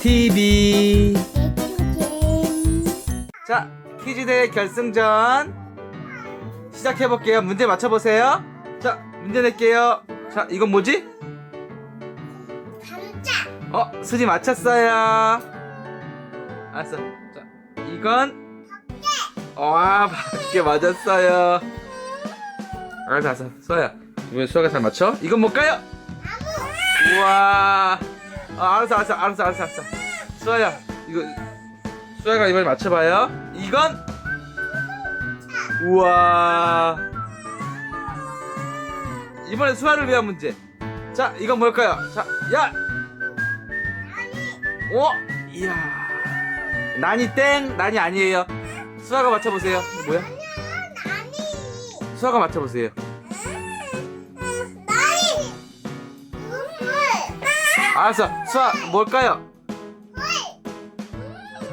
TV. 자, 퀴즈 대회 결승전 시작해 볼게요. 문제 맞춰 보세요. 자, 문제 낼게요. 자, 이건 뭐지? 감자. 어, 수지 맞췄어요. 알았어. 자, 이건 와, 밖에 맞았어요. 알았어, 알았어. 수아야, 왜 수아가 잘 맞춰? 이건 뭘까요? 우와. 아, 알았어, 알았어, 알았어, 알았어, 알았어. 수아야, 이거 수아가 이번에 맞춰봐요. 이건 우와. 이번에 수아를 위한 문제. 자, 이건 뭘까요? 자, 야, 오! 어? 이야. 난이 땡! 난이 아니에요. 수아가 맞춰보세요. 뭐야? 수아가 맞춰보세요. 알았어. 수아, 뭘까요?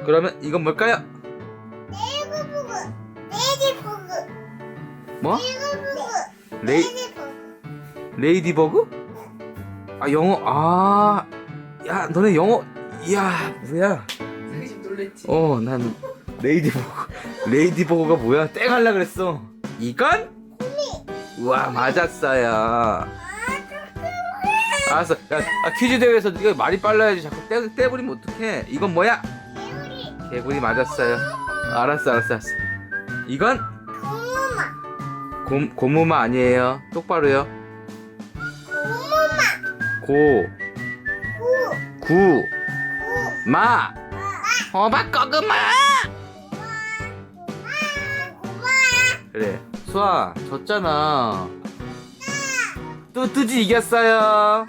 그러면 이건 뭘까요? 네이버부그. 뭐? 네이버부그. 레이. 레이디버그? 아, 영어, 아. 야, 너네 영어, 이야, 뭐야. 자기 좀 놀랬지. 어, 난 레이디버그. 레이디버그가 뭐야? 땡 할라 그랬어. 이건? 우와, 맞았어요. 알았어. 야, 아, 퀴즈 대회에서 네가 말이 빨라야지. 자꾸 떼, 떼버리면 어떡해. 이건 뭐야? 개구리. 개구리 맞았어요. 알았어, 알았어, 알았어. 이건 고무마. 고, 고무마 아니에요. 똑바로요. 고무마. 고, 구. 구, 구. 마. 호박 거그마. 고마. 그래. 수아, 졌잖아. 뚜뚜지 이겼어요.